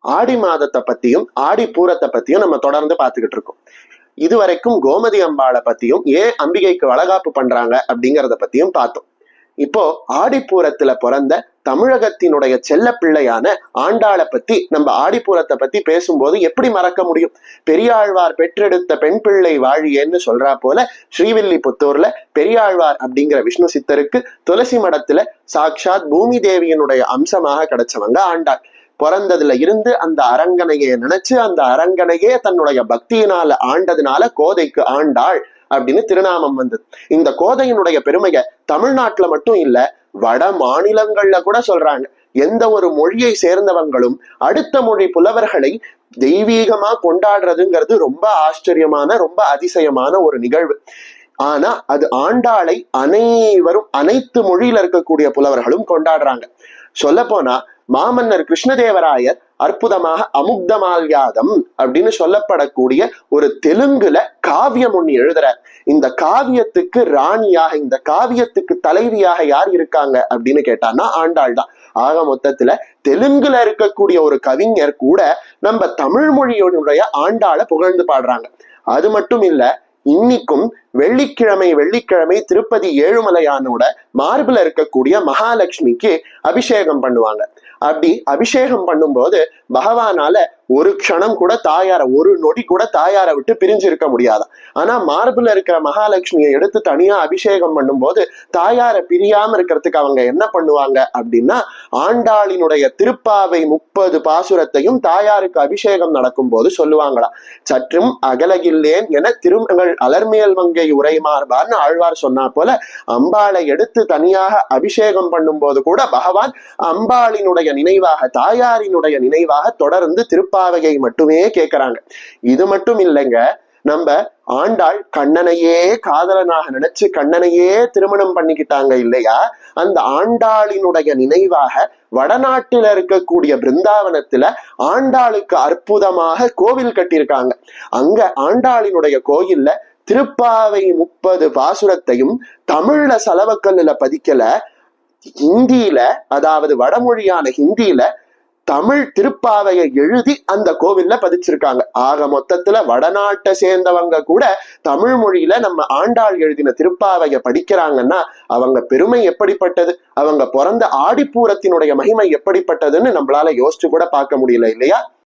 ஆடி மாதத்தை பத்தியும் ஆடி பூரத்தை பத்தியும் நம்ம தொடர்ந்து பார்த்துக்கிட்டு இருக்கோம். இதுவரைக்கும் கோமதி அம்பாளை பத்தியும் ஏன் அம்பிகைக்கு வளகாப்பு பண்றாங்க அப்படிங்கிறத பத்தியும் பார்த்தோம். இப்போ ஆடிப்பூரத்துல பிறந்த தமிழகத்தினுடைய செல்ல பிள்ளையான ஆண்டாளை பத்தி நம்ம ஆடிப்பூரத்தை பத்தி பேசும்போது எப்படி மறக்க முடியும்? பெரியாழ்வார் பெற்றெடுத்த பெண் பிள்ளை வாழியேன்னு சொல்றா போல ஸ்ரீவில்லிபுத்தூர்ல பெரியாழ்வார் அப்படிங்கிற விஷ்ணு சித்தருக்கு துளசி மடத்துல சாக்ஷாத் பூமி தேவியினுடைய அம்சமாக கிடைச்சவங்க ஆண்டாள். பிறந்ததுல இருந்து அந்த அரங்கனையை நினைச்சு அந்த அரங்கனையே தன்னுடைய பக்தியினால ஆண்டதுனால கோதைக்கு ஆண்டாள் அப்படின்னு திருநாமம் வந்தது. இந்த கோதையினுடைய பெருமையை தமிழ்நாட்டுல மட்டும் இல்ல வட மாநிலங்கள்ல கூட சொல்றாங்க. எந்த ஒரு மொழியை சேர்ந்தவங்களும் அடுத்த மொழி புலவர்களை தெய்வீகமா கொண்டாடுறதுங்கிறது ரொம்ப ஆச்சரியமான ரொம்ப அதிசயமான ஒரு நிகழ்வு. ஆனா அது ஆண்டாளை அனைவரும் அனைத்து மொழியில இருக்கக்கூடிய புலவர்களும் கொண்டாடுறாங்க. சொல்ல போனா மாமன்னர் கிருஷ்ணதேவராயர் அற்புதமாக அமுக்தமால்யாதம் அப்படின்னு சொல்லப்படக்கூடிய ஒரு தெலுங்குல காவியம் ஒண்ணு எழுதுறார். இந்த காவியத்துக்கு ராணியாக இந்த காவியத்துக்கு தலைவியாக யார் இருக்காங்க அப்படின்னு கேட்டான்னா ஆண்டாள் தான். ஆக மொத்தத்துல தெலுங்குல இருக்கக்கூடிய ஒரு கவிஞர் கூட நம்ம தமிழ் மொழியோடைய ஆண்டாளை புகழ்ந்து பாடுறாங்க. அது மட்டும் இல்ல இன்னைக்கும் வெள்ளிக்கிழமை வெள்ளிக்கிழமை திருப்பதி ஏழுமலையானோட மார்பில் இருக்கக்கூடிய மகாலட்சுமிக்கு அபிஷேகம் பண்ணுவாங்க. அப்படி அபிஷேகம் பண்ணும்போது பகவானால ஒரு க்ஷணம் கூட தாயார ஒரு நொடி கூட தாயார விட்டு பிரிஞ்சு இருக்க முடியாதாம் ஆனா மார்பில் இருக்கிற மகாலட்சுமியை எடுத்து தனியா அபிஷேகம் பண்ணும்போது தாயார பிரியாம இருக்கிறதுக்கு அவங்க என்ன பண்ணுவாங்க அப்படின்னா ஆண்டாளினுடைய திருப்பாவை முப்பது பாசுரத்தையும் தாயாருக்கு அபிஷேகம் நடக்கும் போது சொல்லுவாங்களா சற்றும் அகலகில்லேன் என திருமகள் அலர்மேல் வங்கை உரைமார்பான்னு ஆழ்வார் சொன்னா போல அம்பாளை எடுத்து தனியாக அபிஷேகம் பண்ணும்போது கூட பகவான் அம்பாளினுடைய நினைவாக தாயாரினுடைய நினைவாக தொடர்ந்து திருப்பா திருப்பாவையை மட்டுமே கேட்கிறாங்க. இது மட்டும் இல்லைங்க நம்ம ஆண்டாள் கண்ணனையே காதலனாக நினைச்சு கண்ணனையே திருமணம் பண்ணிக்கிட்டாங்க இல்லையா? அந்த ஆண்டாளினுடைய நினைவாக வடநாட்டுல இருக்கக்கூடிய பிருந்தாவனத்துல ஆண்டாளுக்கு அற்புதமாக கோவில் கட்டியிருக்காங்க. அங்க ஆண்டாளினுடைய கோயில்ல திருப்பாவை முப்பது பாசுரத்தையும் தமிழ்ல செலவக்கல்லுல பதிக்கல ஹிந்தியில அதாவது வடமொழியான ஹிந்தியில தமிழ் திருப்பாவையை எழுதி அந்த கோவில்ல பதிச்சிருக்காங்க. ஆக மொத்தத்துல வடநாட்டை சேர்ந்தவங்க கூட தமிழ் மொழியில நம்ம ஆண்டாள் எழுதின திருப்பாவையை படிக்கிறாங்கன்னா அவங்க பெருமை எப்படிப்பட்டது? அவங்க பிறந்த ஆடிப்பூரத்தினுடைய மகிமை எப்படிப்பட்டதுன்னு நம்மளால யோசிச்சு கூட பார்க்க முடியல இல்லையா?